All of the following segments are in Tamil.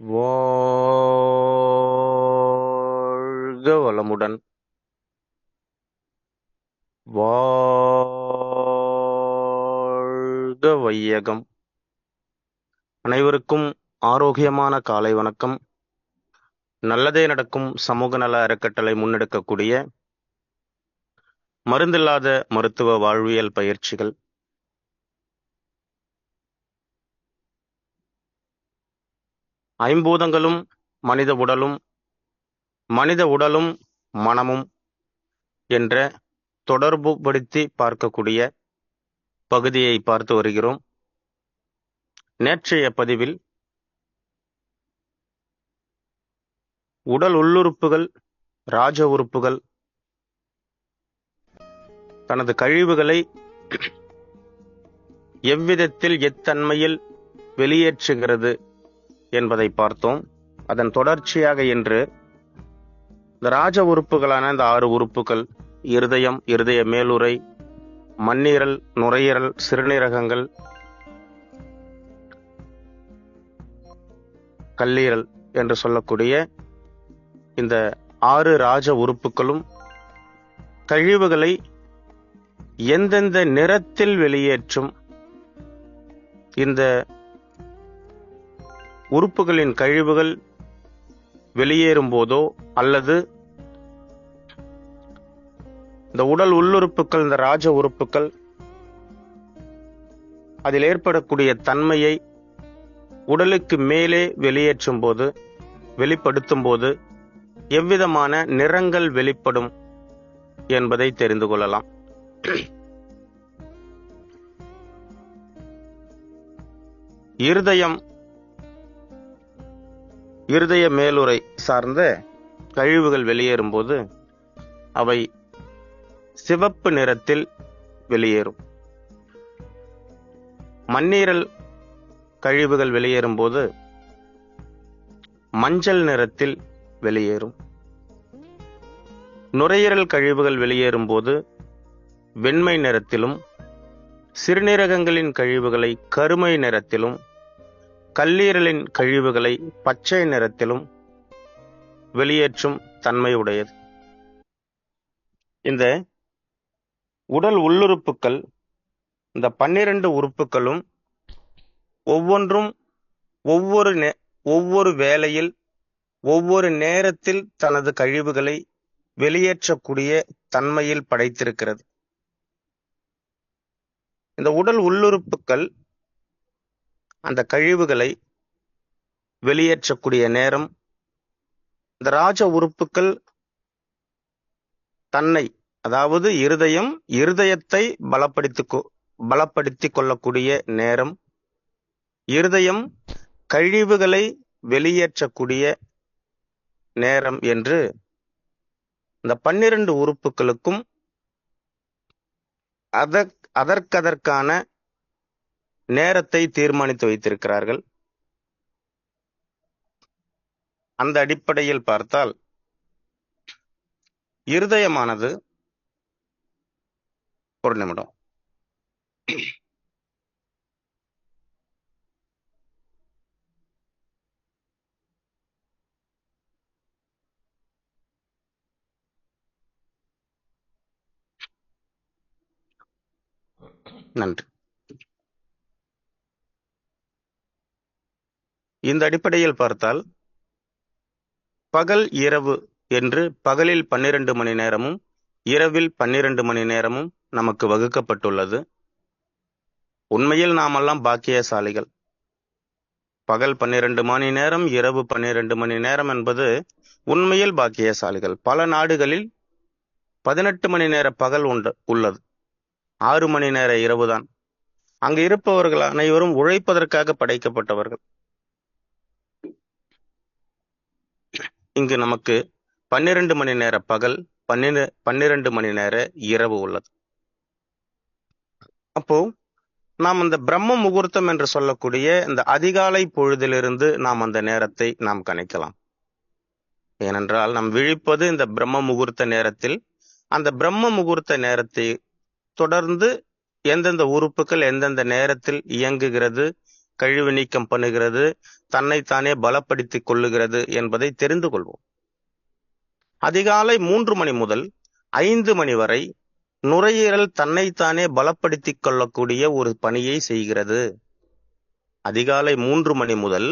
வாழ்க வளமுடன். வாழ்க வையகம். அனைவருக்கும் ஆரோக்கியமான காலை வணக்கம். நல்லதே நடக்கும் சமூக நல அறக்கட்டளை முன்னெடுக்கக்கூடிய மருந்தில்லாத மருத்துவ வாழ்வியல் பயிற்சிகள். ஐம்பூதங்களும் மனித உடலும் மனித உடலும் மனமும் என்ற தொடர்புபடுத்தி பார்க்கக்கூடிய பகுதியை பார்த்து வருகிறோம். நேற்றைய பதிவில் உடல் உள்ளுறுப்புகள் ராஜ உறுப்புகள் தனது கழிவுகளை எவ்விதத்தில் எத்தன்மையில் வெளியேற்றுகிறது என்பதை பார்த்தோம். அதன் தொடர்ச்சியாக இன்று இந்த ராஜ உறுப்புகளான இந்த ஆறு உறுப்புகள் இருதயம் இருதய மேலுரை மண்ணீரல் நுரையீரல் சிறுநீரகங்கள் கல்லீரல் என்று சொல்லக்கூடிய இந்த ஆறு ராஜ உறுப்புகளும் கழிவுகளை எந்தெந்த நிறத்தில் வெளியேற்றும் இந்த உறுப்புகளின் கழிவுகள் வெளியேறும் போதோ அல்லது இந்த உடல் உள்ளுறுப்புகள் இந்த ராஜ உறுப்புகள் அதில் ஏற்படக்கூடிய தன்மையை உடலுக்கு மேலே வெளியேற்றும் போது வெளிப்படுத்தும் போது எவ்விதமான நிறங்கள் வெளிப்படும் என்பதை தெரிந்து கொள்ளலாம். இருதயம் இருதய மேலுரை சார்ந்த கழிவுகள் வெளியேறும்போது அவை சிவப்பு நிறத்தில் வெளியேறும். மண்ணீரல் கழிவுகள் வெளியேறும்போது மஞ்சள் நிறத்தில் வெளியேறும். நுரையீரல் கழிவுகள் வெளியேறும்போது வெண்மை நிறத்திலும் சிறுநீரகங்களின் கழிவுகளை கருமை நிறத்திலும் கல்லீரலின் கழிவுகளை பச்சை நிறத்திலும் வெளியேற்றும் தன்மை உடையது. இந்த உடல் உள்ளுறுப்புக்கள் இந்த பன்னிரண்டு உறுப்புகளும் ஒவ்வொன்றும் ஒவ்வொரு நே ஒவ்வொரு வேளையில் ஒவ்வொரு நேரத்தில் தனது கழிவுகளை வெளியேற்றக்கூடிய தன்மையில் படைத்திருக்கிறது. இந்த உடல் உள்ளுறுப்புகள் அந்த கழிவுகளை வெளியேற்றக்கூடிய நேரம். இந்த ராஜ உறுப்புகள் தன்னை அதாவது இருதயம் இருதயத்தை பலப்படுத்தி கொள்ளக்கூடிய நேரம். இருதயம் கழிவுகளை வெளியேற்றக்கூடிய நேரம் என்று இந்த பன்னிரண்டு உறுப்புகளுக்கும் அதற் அதற்கதற்கான நேரத்தை தீர்மானித்து வைத்திருக்கிறார்கள். அந்த அடிப்படையில் பார்த்தால் இருதயமானது ஒரு நிமிடம். நன்றி. இந்த அடிப்படையில் பார்த்தால் பகல் இரவு என்று பகலில் பன்னிரண்டு மணி நேரமும் இரவில் பன்னிரண்டு மணி நேரமும் நமக்கு வகுக்கப்பட்டுள்ளது. உண்மையில் நாமெல்லாம் பாக்கியசாலிகள். பகல் பன்னிரண்டு மணி நேரம் இரவு பன்னிரண்டு மணி நேரம் என்பது உண்மையில் பாக்கியசாலிகள். பல நாடுகளில் பதினெட்டு மணி நேர பகல் உண்டு உள்ளது. ஆறு மணி நேர இரவுதான். அங்கு இருப்பவர்கள் அனைவரும் உழைப்பதற்காக படைக்கப்பட்டவர்கள். இங்கு நமக்கு பன்னிரண்டு மணி நேர பகல் பன்னிர பன்னிரண்டு மணி நேர இரவு உள்ளது. அப்போ நாம் அந்த பிரம்ம முகூர்த்தம் என்று சொல்லக்கூடிய இந்த அதிகாலை பொழுதிலிருந்து நாம் அந்த நேரத்தை நாம் கணிக்கலாம். ஏனென்றால் நாம் விழிப்பது இந்த பிரம்ம முகூர்த்த நேரத்தில் அந்த பிரம்ம முகூர்த்த நேரத்தை தொடர்ந்து எந்தெந்த உறுப்புகள் எந்தெந்த நேரத்தில் இயங்குகிறது கழிவு நீக்கம் பண்ணுகிறது தன்னைத்தானே பலப்படுத்திக் கொள்ளுகிறது என்பதை தெரிந்து கொள்வோம். அதிகாலை மூன்று மணி முதல் ஐந்து மணி வரை நுரையீரல் தன்னைத்தானே பலப்படுத்திக் கொள்ளக்கூடிய ஒரு பணியை செய்கிறது. அதிகாலை மூன்று மணி முதல்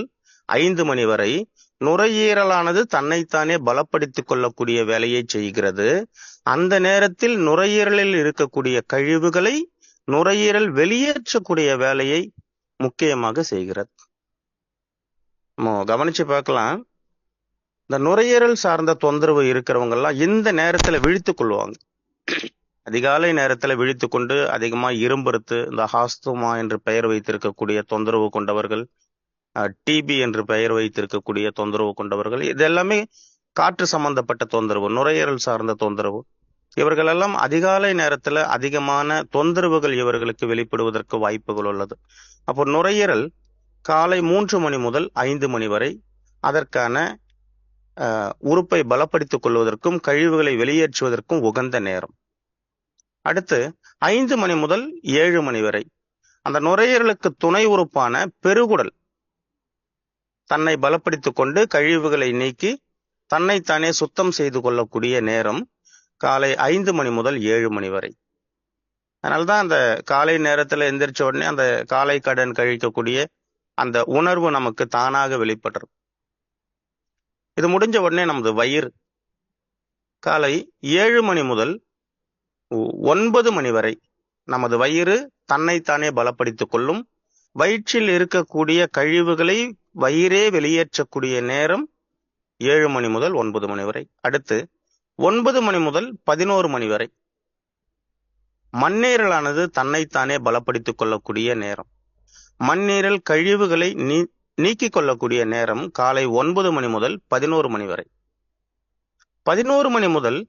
ஐந்து மணி வரை நுரையீரலானது தன்னைத்தானே பலப்படுத்திக் கொள்ளக்கூடிய வேலையை செய்கிறது. அந்த நேரத்தில் நுரையீரலில் இருக்கக்கூடிய கழிவுகளை நுரையீரல் வெளியேற்றக்கூடிய வேலையை முக்கியமாக செய்கிறது. நம்ம கவனிச்சு பார்க்கலாம். இந்த நுரையீரல் சார்ந்த தொந்தரவு இருக்கிறவங்க எல்லாம் இந்த நேரத்துல விழித்து கொள்வாங்க. அதிகாலை நேரத்துல விழித்து கொண்டு அதிகமா இரும்பறுத்து இந்த ஹாஸ்துமா என்று பெயர் வைத்திருக்கக்கூடிய தொந்தரவு கொண்டவர்கள் டிபி என்று பெயர் வைத்திருக்கக்கூடிய தொந்தரவு கொண்டவர்கள் இது எல்லாமே காற்று சம்பந்தப்பட்ட தொந்தரவு நுரையீரல் சார்ந்த தொந்தரவு. இவர்களெல்லாம் அதிகாலை நேரத்தில் அதிகமான தொந்தரவுகள் இவர்களுக்கு வெளிப்படுவதற்கு வாய்ப்புகள் உள்ளது. அப்போ நுரையீரல் காலை மூன்று மணி முதல் ஐந்து மணி வரை அதற்கான உறுப்பை பலப்படுத்திக் கொள்வதற்கும் கழிவுகளை வெளியேற்றுவதற்கும் உகந்த நேரம். அடுத்து ஐந்து மணி முதல் ஏழு மணி வரை அந்த நுரையீரலுக்கு துணை உறுப்பான பெருகுடல் தன்னை பலப்படுத்திக் கொண்டு கழிவுகளை நீக்கி தன்னைத்தானே சுத்தம் செய்து கொள்ளக்கூடிய நேரம் காலை ஐந்து மணி முதல் ஏழு மணி வரை. அதனால்தான் அந்த காலை நேரத்தில் எந்திரிச்ச உடனே அந்த காலை கடன் கழிக்கக்கூடிய அந்த உணர்வு நமக்கு தானாக வெளிப்படுறது இது முடிஞ்ச உடனே நமது வயிறு காலை ஏழு மணி முதல் ஒன்பது மணி வரை நமது வயிறு தன்னைத்தானே பலப்படுத்திக் கொள்ளும். வயிற்றில் இருக்கக்கூடிய கழிவுகளை வயிறே வெளியேற்றக்கூடிய நேரம் ஏழு மணி முதல் ஒன்பது மணி வரை. அடுத்து ஒன்பது மணி முதல் பதினோரு மணி வரை. மண்ணீரலானது தன்னைத்தானே பலப்படுத்திக் கொள்ளக்கூடிய நேரம். மண்ணீரல் கழிவுகளை நீ நீக்கிக் கொள்ளக்கூடிய நேரம் காலை ஒன்பது மணி முதல் பதினோரு மணி வரை. பதினோரு மணி முதல்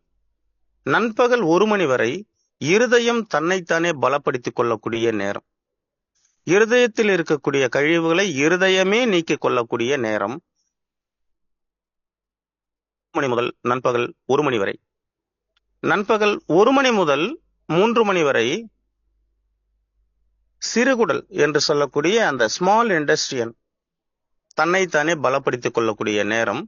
நண்பகல் ஒரு மணி வரை இருதயம் தன்னைத்தானே பலப்படுத்திக் கொள்ளக்கூடிய நேரம். இருதயத்தில் இருக்கக்கூடிய கழிவுகளை இருதயமே நீக்கிக் கொள்ளக்கூடிய நேரம் மணி முதல் நண்பகல் ஒரு மணி வரை. நண்பகல் ஒரு மணி முதல் மூன்று மணி வரை சிறுகுடல் என்று சொல்லக்கூடிய அந்த ஸ்மால் இண்டஸ்ட்ரியன் தன்னைத்தானே பலப்படுத்திக் கொள்ளக்கூடிய நேரம்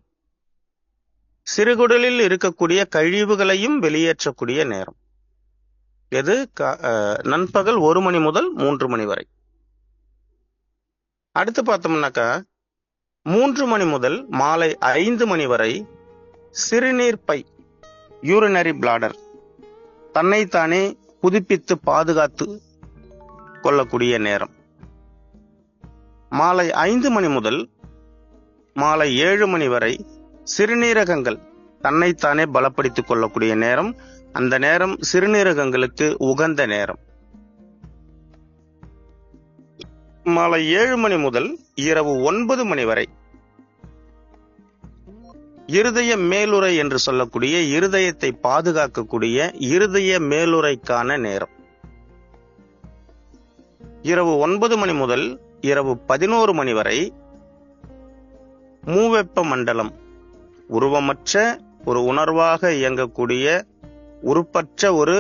சிறுகுடலில் இருக்கக்கூடிய கழிவுகளையும் வெளியேற்றக்கூடிய நேரம். எது? நண்பகல் ஒரு மணி முதல் மூன்று மணி வரை. அடுத்து பார்த்தோம்னாக்கா மூன்று மணி முதல் மாலை ஐந்து மணி வரை சிறுநீர் பை யூரினரி பிளாடர் தன்னைத்தானே புதுப்பித்து பாதுகாத்து கொள்ளக்கூடிய நேரம். மாலை ஐந்து மணி முதல் மாலை ஏழு மணி வரை சிறுநீரகங்கள் தன்னைத்தானே பலப்படுத்திக் கொள்ளக்கூடிய நேரம். அந்த நேரம் சிறுநீரகங்களுக்கு உகந்த நேரம். மாலை ஏழு மணி முதல் இரவு ஒன்பது மணி வரை இருதய மேலுறை என்று சொல்லக்கூடிய இருதயத்தை பாதுகாக்கக்கூடிய இருதய மேலுறைக்கான நேரம். இரவு ஒன்பது மணி முதல் இரவு பதினோரு மணி வரை மூவெப்ப மண்டலம் உருவமற்ற ஒரு உணர்வாக இயங்கக்கூடிய உருப்பற்ற ஒரு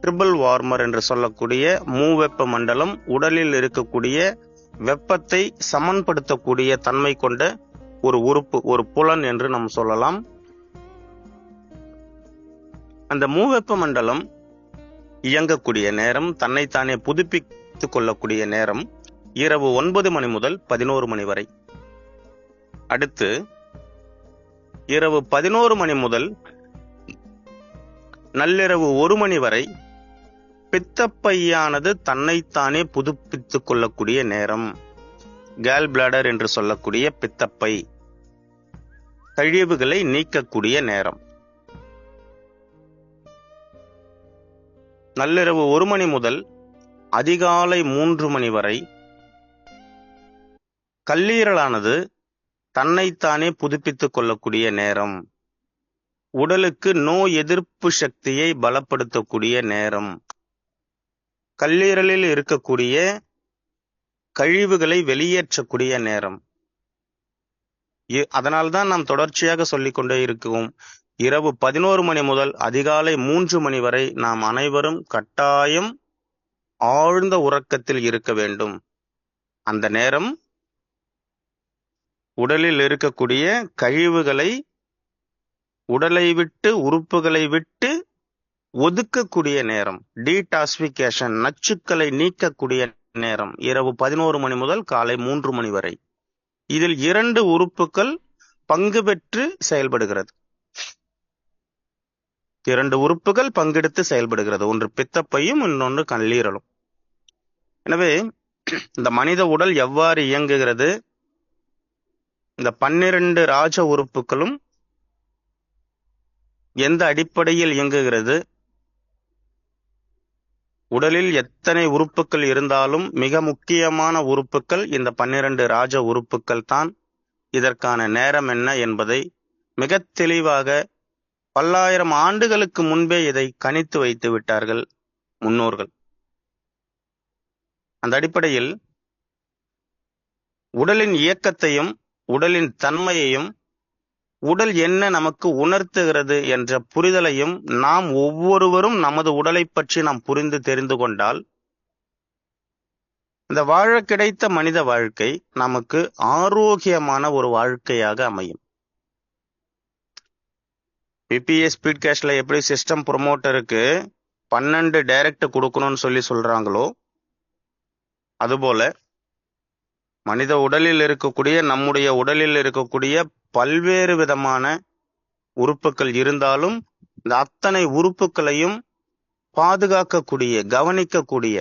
ட்ரிபிள் வார்மர் என்று சொல்லக்கூடிய மூவெப்ப மண்டலம் உடலில் இருக்கக்கூடிய வெப்பத்தை சமன்படுத்தக்கூடிய தன்மை கொண்ட ஒரு உறுப்பு ஒரு புலன் என்று நாம் சொல்லலாம். அந்த மூவெப்ப மண்டலம் இயங்கக்கூடிய நேரம் தன்னைத்தானே புதுப்பித்துக் கொள்ளக்கூடிய நேரம் இரவு ஒன்பது மணி முதல் பதினோரு மணி வரை. அடுத்து இரவு பதினோரு மணி முதல் நள்ளிரவு ஒரு மணி வரை பித்தப்பையானது தன்னைத்தானே புதுப்பித்துக் கொள்ளக்கூடிய நேரம். கேல் பிளாடர் என்று சொல்லக்கூடிய பித்தப்பை. கழிவுகளை நீக்கக்கூடிய நேரம். நள்ளிரவு ஒரு மணி முதல் அதிகாலை மூன்று மணி வரை கல்லீரலானது தன்னைத்தானே புதுப்பித்துக் கொள்ளக்கூடிய நேரம். உடலுக்கு நோய் எதிர்ப்பு சக்தியை பலப்படுத்தக்கூடிய நேரம். கல்லீரலில் இருக்கக்கூடிய கழிவுகளை வெளியேற்றக்கூடிய நேரம். அதனால்தான் நாம் தொடர்ச்சியாக சொல்லிக்கொண்டே இருக்கிறோம் இரவு பதினோரு மணி முதல் அதிகாலை மூன்று மணி வரை நாம் அனைவரும் கட்டாயம் ஆழ்ந்த உறக்கத்தில் இருக்க வேண்டும். அந்த நேரம் உடலில் இருக்கக்கூடிய கழிவுகளை உடலை விட்டு உறுப்புகளை விட்டு ஒதுக்கக்கூடிய நேரம். டீடாஸ்பிகேஷன் நச்சுக்களை நீக்கக்கூடிய நேரம். இரவு பதினோரு மணி முதல் காலை மூன்று மணி வரை. இதில் இரண்டு உறுப்புகள் பங்கு பெற்று செயல்படுகிறது. இரண்டு உறுப்புகள் பங்கெடுத்து செயல்படுகிறது. ஒன்று பித்தப்பையும் இன்னொன்று கல்லீரலும். எனவே இந்த மனித உடல் எவ்வாறு இயங்குகிறது? இந்த பன்னிரண்டு ராஜ உறுப்புகளும் எந்த அடிப்படையில் இயங்குகிறது? உடலில் எத்தனை உறுப்புகள் இருந்தாலும் மிக முக்கியமான உறுப்புகள் இந்த பன்னிரண்டு ராஜ உறுப்புகள் தான். இதற்கான நேரம் என்ன என்பதை மிக தெளிவாக பல்லாயிரம் ஆண்டுகளுக்கு முன்பே இதை கணித்து வைத்து விட்டார்கள் முன்னோர்கள். அந்த அடிப்படையில் உடலின் இயக்கத்தையும் உடலின் தன்மையையும் உடல் என்ன நமக்கு உணர்த்துகிறது என்ற புரிதலையும் நாம் ஒவ்வொருவரும் நமது உடலை பற்றி நாம் புரிந்து தெரிந்து கொண்டால் இந்த வாழ கிடைத்த மனித வாழ்க்கை நமக்கு ஆரோக்கியமான ஒரு வாழ்க்கையாக அமையும். பிபிஎஸ் ஸ்பீட் கேஷ்ல எப்படி சிஸ்டம் ப்ரொமோட்டருக்கு பன்னெண்டு டைரக்ட் கொடுக்கணும்னு சொல்லி சொல்றாங்களோ அதுபோல மனித உடலில் இருக்கக்கூடிய நம்முடைய உடலில் இருக்கக்கூடிய பல்வேறு விதமான உறுப்புகள் இருந்தாலும் இந்த அத்தனை உறுப்புகளையும் பாதுகாக்கக்கூடிய கவனிக்கக்கூடிய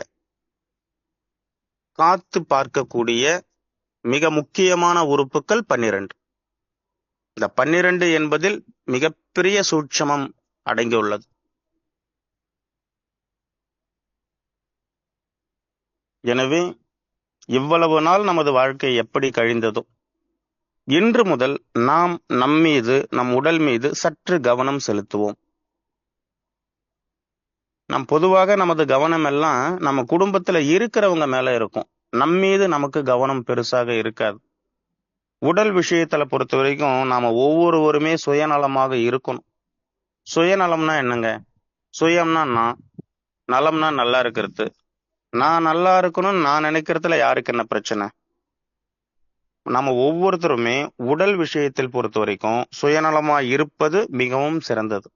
காத்து பார்க்கக்கூடிய மிக முக்கியமான உறுப்புகள் பன்னிரண்டு. இந்த பன்னிரண்டு என்பதில் மிகப்பெரிய சூட்சமம் அடங்கியுள்ளது. எனவே இவ்வளவு நாள் நமது வாழ்க்கை எப்படி கழிந்ததோ இன்று முதல் நாம் நம்மீது நம் உடல் மீது சற்று கவனம் செலுத்துவோம். நம் பொதுவாக நமது கவனம் எல்லாம் நம்ம குடும்பத்துல இருக்கிறவங்க மேல இருக்கும். நம் மீது நமக்கு கவனம் பெருசாக இருக்காது. உடல் விஷயத்துல பொறுத்த வரைக்கும் நாம ஒவ்வொருவருமே சுயநலமாக இருக்கணும். சுயநலம்னா என்னங்க? சுயம்னா நான். நலம்னா நல்லா இருக்கிறது. நான் நல்லா இருக்கணும்னு நான் நினைக்கிறதுல யாருக்கு என்ன பிரச்சனை? நம்ம ஒவ்வொருத்தருமே உடல் விஷயத்தில் பொறுத்த வரைக்கும் சுயநலமா இருப்பது மிகவும் சிறந்தது.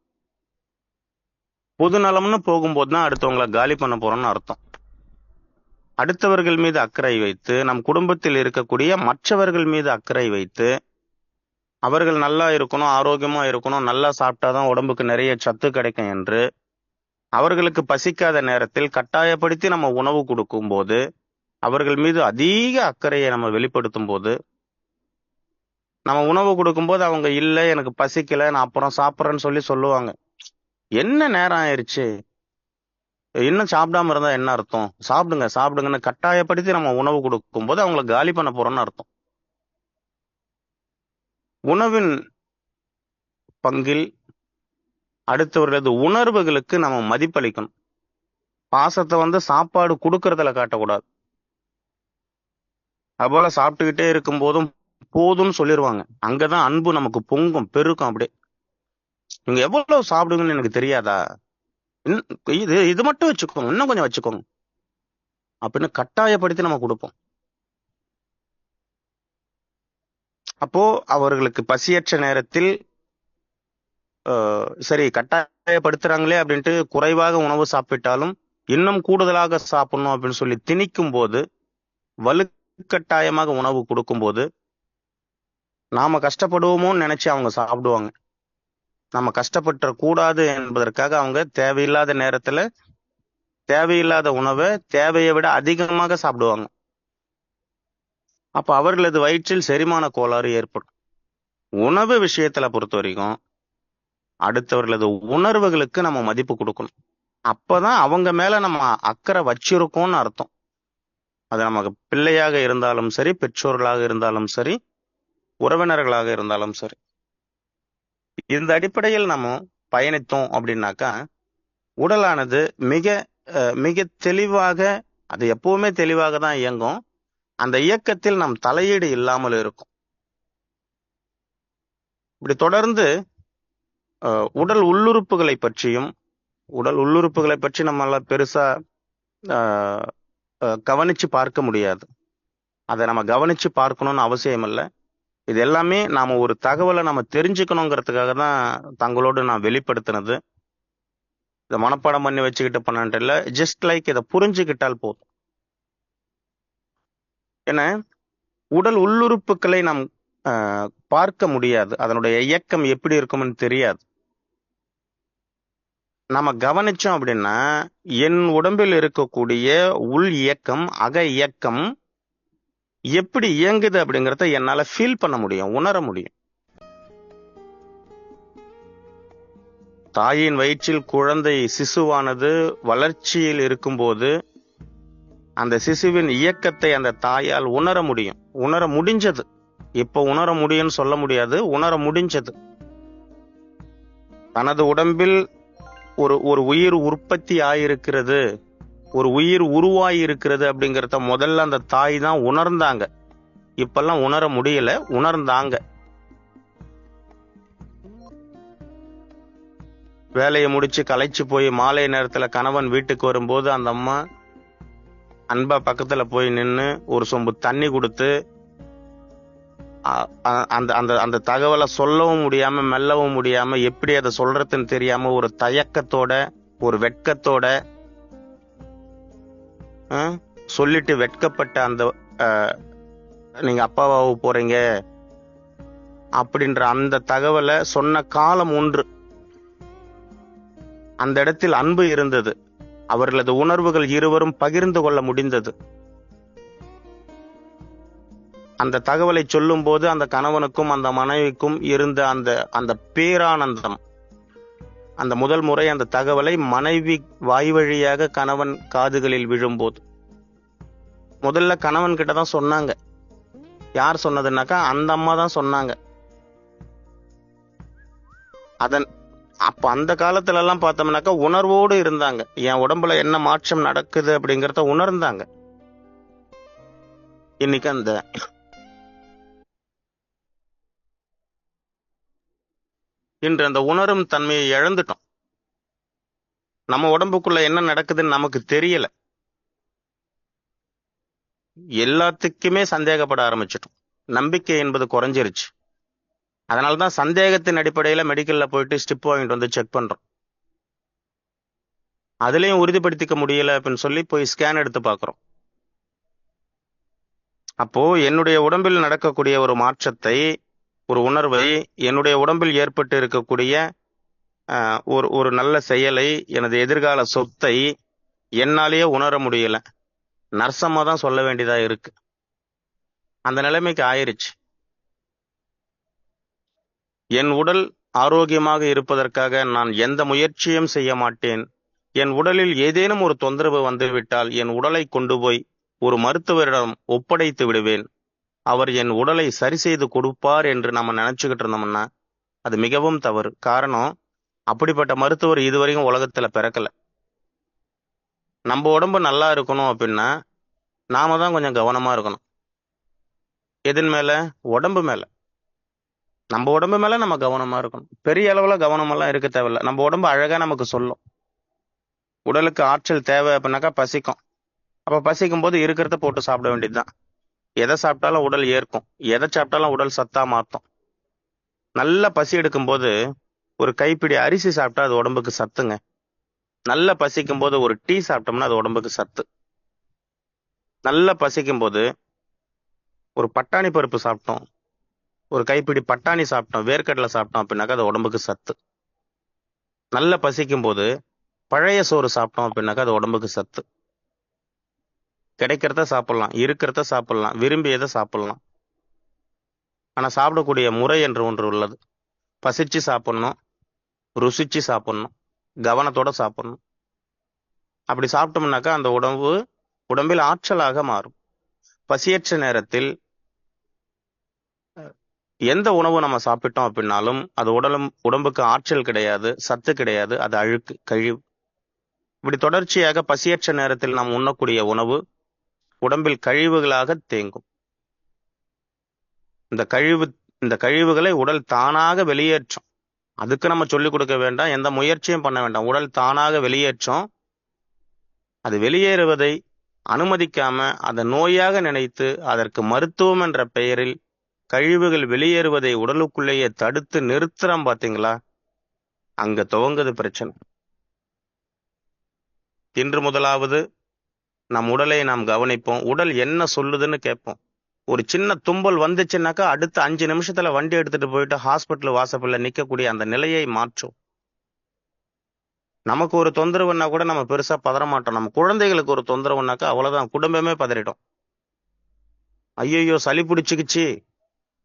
பொதுநலம்னு போகும்போது தான் அடுத்தவங்களை காலி பண்ண போறோம்னு அர்த்தம். அடுத்தவர்கள் மீது அக்கறை வைத்து நம் குடும்பத்தில் இருக்கக்கூடிய மற்றவர்கள் மீது அக்கறை வைத்து அவர்கள் நல்லா இருக்கணும் ஆரோக்கியமா இருக்கணும் நல்லா சாப்பிட்டாதான் உடம்புக்கு நிறைய சத்து கிடைக்கும் என்று அவர்களுக்கு பசிக்காத நேரத்தில் கட்டாயப்படுத்தி நம்ம உணவு கொடுக்கும் போது அவர்கள் மீது அதிக அக்கறையை நம்ம வெளிப்படுத்தும் போது நம்ம உணவு கொடுக்கும்போது அவங்க இல்லை எனக்கு பசிக்கல நான் அப்புறம் சாப்பிட்றேன்னு சொல்லி சொல்லுவாங்க. என்ன நேரம் ஆயிடுச்சு இன்னும் சாப்பிடாம இருந்தா என்ன அர்த்தம்? சாப்பிடுங்க சாப்பிடுங்கன்னு கட்டாயப்படுத்தி நம்ம உணவு கொடுக்கும்போது அவங்கள காலி பண்ண போறோம்னு அர்த்தம். உணவின் பங்கில் அடுத்தவர்களது உணர்வுகளுக்கு நம்ம மதிப்பளிக்கணும். பாசத்தை வந்து சாப்பாடு கொடுக்கறதுல காட்டக்கூடாது. அதுபோல சாப்பிட்டுக்கிட்டே இருக்கும் போதும் போதும்னு சொல்லிடுவாங்க அங்கதான் அன்பு நமக்கு பொங்கும் பெருக்கும் அப்படியே. நீங்க எவ்வளவு சாப்பிடுங்கன்னு எனக்கு தெரியாதா? இது இது மட்டும் வச்சுக்கோங்க. இன்னும் கொஞ்சம் வச்சுக்கோங்க. அப்படின்னு கட்டாயப்படுத்தி நம்ம கொடுப்போம். அப்போ அவர்களுக்கு பசியற்ற நேரத்தில் சரி கட்டாயப்படுத்துறாங்களே அப்படின்ட்டு குறைவாக உணவு சாப்பிட்டாலும் இன்னும் கூடுதலாக சாப்பிடணும் அப்படின்னு சொல்லி திணிக்கும் போது வலு கட்டாயமாக உணவு கொடுக்கும்போது நாம கஷ்டப்படுவோமோன்னு நினைச்சு அவங்க சாப்பிடுவாங்க. நம்ம கஷ்டப்பட்டுற கூடாது என்பதற்காக அவங்க தேவையில்லாத நேரத்துல தேவையில்லாத உணவை தேவையை விட அதிகமாக சாப்பிடுவாங்க. அப்ப அவர்களது வயிற்றில் செரிமான கோளாறு ஏற்படும். உணவு விஷயத்துல பொறுத்த வரைக்கும் அடுத்தவர்களது உணர்வுகளுக்கு நம்ம மதிப்பு கொடுக்கணும். அப்பதான் அவங்க மேல நம்ம அக்கறை வச்சிருக்கோம்னு அர்த்தம். அது நமக்கு பிள்ளையாக இருந்தாலும் சரி பெற்றோர்களாக இருந்தாலும் சரி உறவினர்களாக இருந்தாலும் சரி. இந்த அடிப்படையில் நம்ம பயணித்தோம் அப்படின்னாக்கா உடலானது மிக மிக தெளிவாக அது எப்பவுமே தெளிவாக தான் இயங்கும். அந்த இயக்கத்தில் நம் தலையீடு இல்லாமல் இருக்கும். இப்படி தொடர்ந்து உடல் உள்ளுறுப்புகளை பற்றியும் உடல் உள்ளுறுப்புகளை பற்றி நம்மளால பெருசா கவனிச்சு பார்க்க முடியாது. அதை நம்ம கவனிச்சு பார்க்கணும்னு அவசியம் இல்லை. இது எல்லாமே நாம் ஒரு தகவலை நம்ம தெரிஞ்சுக்கணுங்கிறதுக்காக தான் தங்களோடு நான் வெளிப்படுத்தினது. இதை மனப்பாடம் பண்ணி வச்சுக்கிட்டு பண்ணன்ட்டு இல்லை. ஜஸ்ட் லைக் இதை புரிஞ்சுக்கிட்டால் போதும். ஏன்னா உடல் உள்ளுறுப்புகளை நாம் பார்க்க முடியாது. அதனுடைய இயக்கம் எப்படி இருக்கும்னு தெரியாது. நம்ம கவனிச்சோம் அப்படின்னா என் உடம்பில் இருக்கக்கூடிய உள் இயக்கம் அக இயக்கம் எப்படி இயங்குது அப்படிங்கறத என்னால ஃபீல் பண்ண முடியும் உணர முடியும். தாயின் வயிற்றில் குழந்தை சிசுவானது வளர்ச்சியில் இருக்கும்போது அந்த சிசுவின் இயக்கத்தை அந்த தாயால் உணர முடியும். உணர முடிஞ்சது. இப்ப உணர முடியும்னு சொல்ல முடியாது உணர முடிஞ்சது. தனது உடம்பில் ஒரு ஒரு உயிர் உற்பத்தி ஆயிருக்கிறது ஒரு உயிர் உருவாகி இருக்கிறது முதல்ல அந்த தாய் தான் உணர்ந்தாங்க. இப்பெல்லாம் உணர முடியல உணர்ந்தாங்க. வேலையை முடிச்சு களைச்சு போய் மாலை நேரத்துல கணவன் வீட்டுக்கு வரும்போது அந்த அம்மா அன்பா பக்கத்துல போய் நின்று ஒரு சொம்பு தண்ணி கொடுத்து அந்த அந்த அந்த தகவலை சொல்லவும் முடியாம மெல்லவும் முடியாம எப்படி அதை சொல்றதுன்னு தெரியாம ஒரு தயக்கத்தோட ஒரு வெட்கத்தோட ஆ, சொல்லிட்டு வெட்கப்பட்ட அந்த நீங்க அப்பாவாக போறீங்க அப்படின்ற அந்த தகவலை சொன்ன காலம் ஒன்று. அந்த இடத்தில் அன்பு இருந்தது. அவர்களது உணர்வுகள் இருவரும் பகிர்ந்து கொள்ள முடிந்தது. அந்த தகவலை சொல்லும் போது அந்த கணவனுக்கும் அந்த மனைவிக்கும் இருந்த அந்த அந்த பேரானந்தம் அந்த முதல் முறை அந்த தகவலை மனைவி வாய் வழியாக கணவன் காதுகளில் விழும்போது. முதல்ல கணவன் கிட்ட தான் சொன்னாங்க. யார் சொன்னதுனாக்கா அந்த அம்மா தான் சொன்னாங்க. அதன் அப்ப அந்த காலத்துல எல்லாம் பார்த்தோம்னாக்கா உணர்வோடு இருந்தாங்க. என் உடம்புல என்ன மாற்றம் நடக்குது அப்படிங்கறத உணர்ந்தாங்க. இன்னைக்கு அந்த இன்று அந்த உணரும் தன்மையை இழந்துட்டோம். நம்ம உடம்புக்குள்ள என்ன நடக்குதுன்னு நமக்கு தெரியல. எல்லாத்துக்குமே சந்தேகப்பட ஆரம்பிச்சிட்டோம். நம்பிக்கை என்பது குறைஞ்சிருச்சு. அதனால தான் சந்தேகத்தின் அடிப்படையில் மெடிக்கல்ல போயிட்டு ஸ்டிப் வாங்கிட்டு வந்து செக் பண்றோம். அதுலயும் உறுதிப்படுத்திக்க முடியல அப்படின்னு சொல்லி போய் ஸ்கேன் எடுத்து பார்க்குறோம். அப்போ என்னுடைய உடம்பில் நடக்கக்கூடிய ஒரு மாற்றத்தை ஒரு உணர்வை என்னுடைய உடம்பில் ஏற்பட்டு இருக்கக்கூடிய ஆஹ், ஒரு ஒரு நல்ல செயலை எனது எதிர்கால சொத்தை என்னாலேயே உணர முடியல. நர்சமாக தான் சொல்ல வேண்டியதா இருக்கு. அந்த நிலைமைக்கு ஆயிருச்சு. என் உடல் ஆரோக்கியமாக இருப்பதற்காக நான் எந்த முயற்சியும் செய்ய மாட்டேன். என் உடலில் ஏதேனும் ஒரு தொந்தரவு வந்துவிட்டால் என் உடலை கொண்டு போய் ஒரு மருத்துவரிடம் ஒப்படைத்து விடுவேன். அவர் என் உடலை சரி செய்து கொடுப்பார் என்று நம்ம நினைச்சுக்கிட்டு இருந்தோம்னா அது மிகவும் தவறு. காரணம் அப்படிப்பட்ட மருத்துவர் இதுவரைக்கும் உலகத்துல பிறக்கல. நம்ம உடம்பு நல்லா இருக்கணும் அப்படின்னா நாம தான் கொஞ்சம் கவனமா இருக்கணும். எதன் மேல? உடம்பு மேல. நம்ம உடம்பு மேல நம்ம கவனமா இருக்கணும். பெரிய அளவுல கவனமெல்லாம் இருக்க தேவையில்ல. நம்ம உடம்பு அழகா நமக்கு சொல்லும். உடலுக்கு ஆற்றல் தேவை அப்படின்னாக்கா பசிக்கும். அப்ப பசிக்கும் போது இருக்கிறத போட்டு சாப்பிட வேண்டியதுதான். எதை சாப்பிட்டாலும் உடல் ஏற்கும். எதை சாப்பிட்டாலும் உடல் சத்தா மாற்றும். நல்ல பசி எடுக்கும்போது ஒரு கைப்பிடி அரிசி சாப்பிட்டா அது உடம்புக்கு சத்துங்க. நல்ல பசிக்கும் போது ஒரு டீ சாப்பிட்டோம்னா அது உடம்புக்கு சத்து. நல்ல பசிக்கும் போது ஒரு பட்டாணி பருப்பு சாப்பிட்டோம். ஒரு கைப்பிடி பட்டாணி சாப்பிட்டோம் வேர்க்கடலை சாப்பிட்டோம் அப்படின்னாக்கா அது உடம்புக்கு சத்து. நல்ல பசிக்கும் போது பழைய சோறு சாப்பிட்டோம் அப்படின்னாக்கா அது உடம்புக்கு சத்து. கிடைக்கிறத சாப்பிடலாம் இருக்கிறத சாப்பிடலாம் விரும்பியதை சாப்பிடலாம். ஆனா சாப்பிடக்கூடிய முறை என்று ஒன்று உள்ளது. பசிச்சு சாப்பிடணும் ருசிச்சு சாப்பிடணும் கவனத்தோட சாப்பிடணும். அப்படி சாப்பிட்டோம்னாக்கா அந்த உடம்பு உடம்பில் ஆற்றலாக மாறும். பசியற்ற நேரத்தில் எந்த உணவு நம்ம சாப்பிட்டோம் அப்படின்னாலும் அது உடலும் உடம்புக்கு ஆற்றல் கிடையாது சத்து கிடையாது அது அழுக்கு கழிவு. இப்படி தொடர்ச்சியாக பசியற்ற நேரத்தில் நாம் உண்ணக்கூடிய உணவு உடம்பில் கழிவுகளாக தேங்கும். இந்த கழிவு இந்த கழிவுகளை உடல் தானாக வெளியேற்றும். அதுக்கு நம்ம சொல்லிக் கொடுக்க வேண்டாம் எந்த முயற்சியும் பண்ண வேண்டாம். உடல் தானாக வெளியேற்றும். அது வெளியேறுவதை அனுமதிக்காம அதை நோயாக நினைத்து அதற்கு மருத்துவம் என்ற பெயரில் கழிவுகள் வெளியேறுவதை உடலுக்குள்ளேயே தடுத்து நிறுத்துறான் பாத்தீங்களா? அங்க துவங்குது பிரச்சனை. இன்று முதலாவது நம் உடலை நாம் கவனிப்போம். உடல் என்ன சொல்லுதுன்னு கேட்போம். ஒரு சின்ன தும்பல் வந்துச்சுன்னாக்கா அடுத்த அஞ்சு நிமிஷத்துல வண்டி எடுத்துட்டு போயிட்டு ஹாஸ்பிட்டல் வாசப்பில் நிற்கக்கூடிய அந்த நிலையை மாற்றும். நமக்கு ஒரு தொந்தரவுன்னா கூட நம்ம பெருசா பதற மாட்டோம். நம்ம குழந்தைகளுக்கு ஒரு தொந்தரவுனாக்கா அவ்வளவுதான் குடும்பமே பதறிடும். ஐயோ சளி பிடிச்சிக்கிச்சு.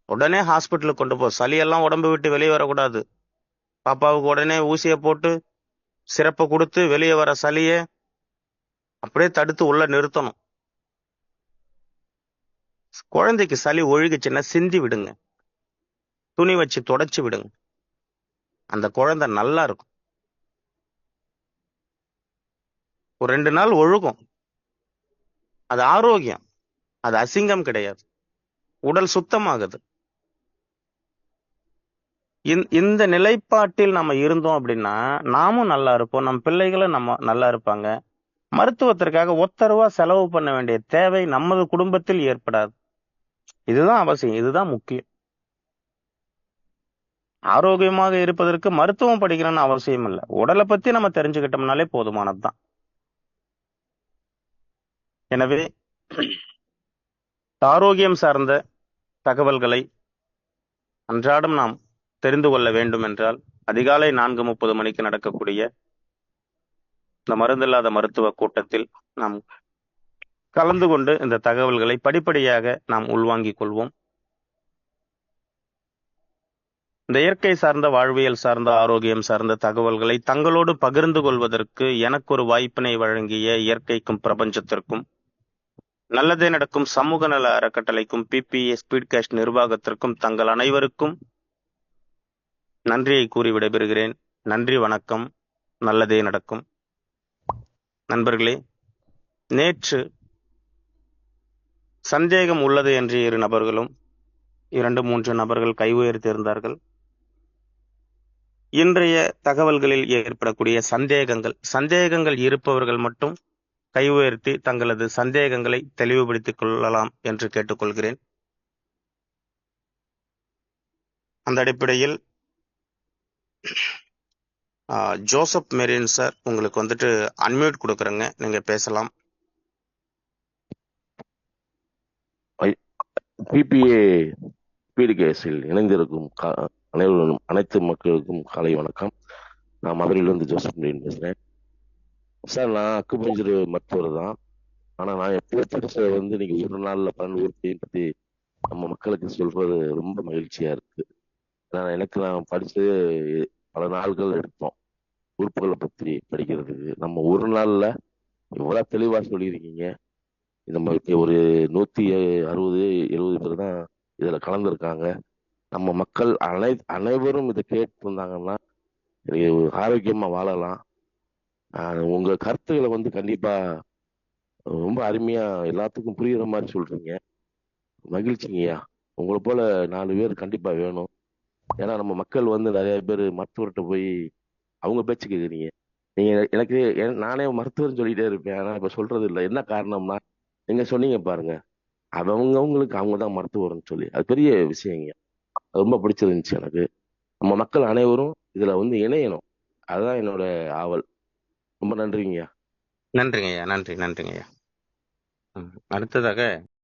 உடனே ஹாஸ்பிட்டலுக்கு கொண்டு போ. சளியெல்லாம் உடம்பு விட்டு வெளியே வரக்கூடாது. பாப்பாவுக்கு உடனே ஊசியை போட்டு சிறப்பை கொடுத்து வெளியே வர சளியை அப்படியே தடுத்து உள்ள நிறுத்தணும். குழந்தைக்கு சளி ஒழுகுச்சுன்னா சிந்தி விடுங்க. துணி வச்சு தொடச்சு விடுங்க. அந்த குழந்தை நல்லா இருக்கும். ஒரு ரெண்டு நாள் ஒழுகும். அது ஆரோக்கியம். அது அசிங்கம் கிடையாது. உடல் சுத்தமாகுது. இந்த- இந்த நிலைப்பாட்டில் நம்ம இருந்தோம் அப்படின்னா நாமும் நல்லா இருப்போம். நம் பிள்ளைகளும் நம்ம நல்லா இருப்பாங்க. மருத்துவத்திற்காக ஒத்தரவா செலவு பண்ண வேண்டிய தேவை நமது குடும்பத்தில் ஏற்படாது. இதுதான் அவசியம். இதுதான் முக்கியம். ஆரோக்கியமாக இருப்பதற்கு மருத்துவம் படிக்கணும்னு அவசியம் இல்லை. உடலை பத்தி நம்ம தெரிஞ்சுக்கிட்டோம்னாலே போதுமானதுதான். எனவே ஆரோக்கியம் சார்ந்த தகவல்களை அன்றாடம் நாம் தெரிந்து கொள்ள வேண்டும் என்றால் அதிகாலை நான்கு முப்பது மணிக்கு நடக்கக்கூடிய இந்த மருந்தில்லாத மருத்துவ கூட்டத்தில் நாம் கலந்து கொண்டு இந்த தகவல்களை படிப்படியாக நாம் உள்வாங்கிக் கொள்வோம். இந்த இயற்கை சார்ந்த வாழ்வியல் சார்ந்த ஆரோக்கியம் சார்ந்த தகவல்களை தங்களோடு பகிர்ந்து கொள்வதற்கு எனக்கு ஒரு வாய்ப்பினை வழங்கிய இயற்கைக்கும் பிரபஞ்சத்திற்கும் நல்லதே நடக்கும் சமூக நல அறக்கட்டளைக்கும் பிபிஏ ஸ்பீட்கேஷ் நிர்வாகத்திற்கும் தங்கள் அனைவருக்கும் நன்றியை கூறி விடைபெறுகிறேன். நன்றி வணக்கம். நல்லதே நடக்கும். நண்பர்களே நேற்று சந்தேகம் உள்ளது என்று இரு நபர்களும் இரண்டு மூன்று நபர்கள் கை உயர்த்தியிருந்தார்கள் இன்றைய தகவல்களில் ஏற்படக்கூடிய சந்தேகங்கள் சந்தேகங்கள் இருப்பவர்கள் மட்டும் கை உயர்த்தி தங்களது சந்தேகங்களை தெளிவுபடுத்திக் கொள்ளலாம் என்று கேட்டுக்கொள்கிறேன். அந்த அடிப்படையில் ஜோசப் மெரின் சார் உங்களுக்கு வந்துட்டு அன்மியூட் கொடுக்குறேங்க. நீங்க பேசலாம். பிபிஏ ஸ்பீடு இணைந்திருக்கும் கா- அனைவரும் அனைத்து மக்களுக்கும் காலை வணக்கம். நான் மதுரையிலிருந்து ஜோசப் மெரின் பேசுறேன். சார் நான் அக்குபஞ்சர் மருத்துவர் தான். ஆனா நான் எப்போ வந்து நீங்க ஒரு நாள்ல பன்னெண்டு உறுப்பியை பத்தி நம்ம மக்களுக்கு சொல்றது ரொம்ப மகிழ்ச்சியா இருக்கு. நான் எனக்கு நான் படிச்சது பல நாள்கள் எடுத்தோம். உறுப்புகளை பற்றி படிக்கிறதுக்கு. நம்ம ஒரு நாளில் இவ்வளோ தெளிவாக சொல்லியிருக்கீங்க. நம்ம ஒரு நூற்றி அறுபது எழுபது பேர் தான் இதில் கலந்துருக்காங்க. நம்ம மக்கள் அனை அனைவரும் இதை கேட்டிருந்தாங்கன்னா ஆரோக்கியமாக இது வாழலாம். உங்கள் கருத்துக்களை வந்து கண்டிப்பாக ரொம்ப அருமையாக எல்லாத்துக்கும் புரியுற மாதிரி சொல்கிறீங்க மகிழ்ச்சிங்கய்யா. உங்களை போல் நாலு பேர் கண்டிப்பாக வேணும். ஏன்னா நம்ம மக்கள் வந்து நிறைய பேர் மருத்துவர்கிட்ட போய் அவங்க பேச்சு கேக்குறீங்க. நீங்க எனக்கு நானே மருத்துவர்னு சொல்லிட்டே இருப்பேன். ஆனா இப்ப சொல்றது இல்லை. என்ன காரணம்னா நீங்க சொன்னீங்க பாருங்க. அவங்கவங்களுக்கு அவங்க தான் மருத்துவர்னு சொல்லி. அது பெரிய விஷயங்க. அது ரொம்ப பிடிச்சிருந்துச்சு எனக்கு. நம்ம மக்கள் அனைவரும் இதுல வந்து இணையணும். அதுதான் என்னோட ஆவல். ரொம்ப நன்றிங்கய்யா. நன்றிங்கய்யா. நன்றி நன்றிங்கய்யா. அடுத்ததாக